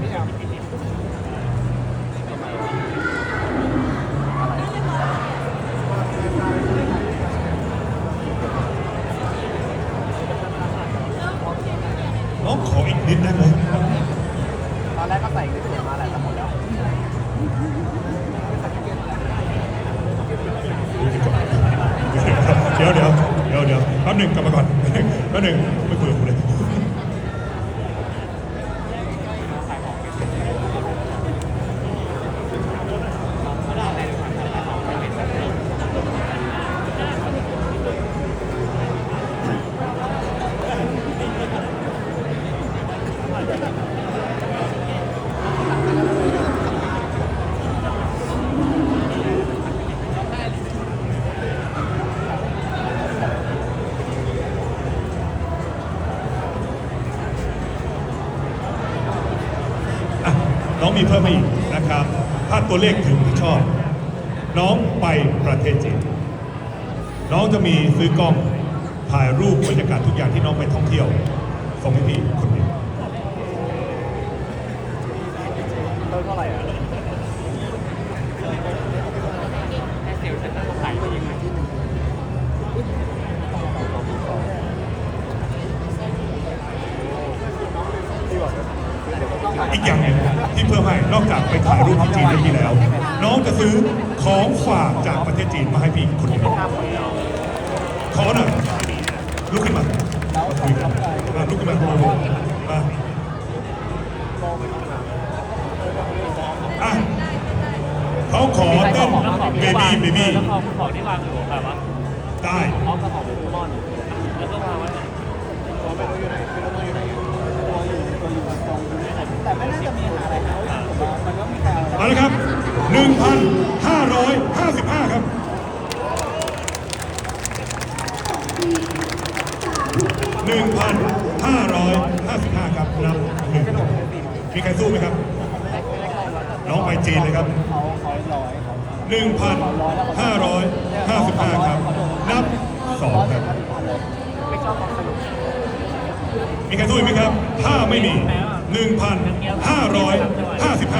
พี่แอมน้องขออีกนิดได้ไหมตอนแรกก็ใส่เงินเสียมาแหละแต่หมดแล้วเดี๋ยวเดี๋ยวเดี๋ยวเดี๋ยวแป๊บหนึ่งกลับมาก่อนแป๊บหนึ่งไม่คุยกับกูเลย น้องมีเพิ่มมาอีกนะครับ ถ้าตัวเลขถึงที่ชอบ น้องไปประเทศจีน น้องจะมีซื้อกล้องถ่ายรูปบรรยากาศทุกอย่างที่น้องไปท่องเที่ยวส่งให้พี่คนเดียวเท่าไหร่อะ อีกอย่างหนึ่งที่เพิ่มให้นอกจากไปถ่ายรูปที่จีนให้พี่แล้ว น้องจะซื้อของฝากจากประเทศจีนมาให้พี่คนเดียวขอหน่อยลุกขึ้นมามาคุยกันมาลุกขึ้นมามาอะเขาขอเต้นเบบี้เบบี้แล้วของของที่วางอยู่แบบว่าได้พร้อมกับของโปเกมอนแล้วก็วางไว้ไหนตัวไม่รู้อยู่ไหนไม่รู้ตัวอยู่ไหน 55 ครับหนึ่งพันห้าร้อยห้าสิบห้าครับนับหนึ่งมีใครสู้ไหมครับ น้องไปจีนเลยครับหนึ่งพันห้าร้อยห้าสิบห้าครับ นับสองครับ มีใครสู้ไหมครับ ถ้าไม่มีหนึ่งพันห้าร้อยห้าสิบห้า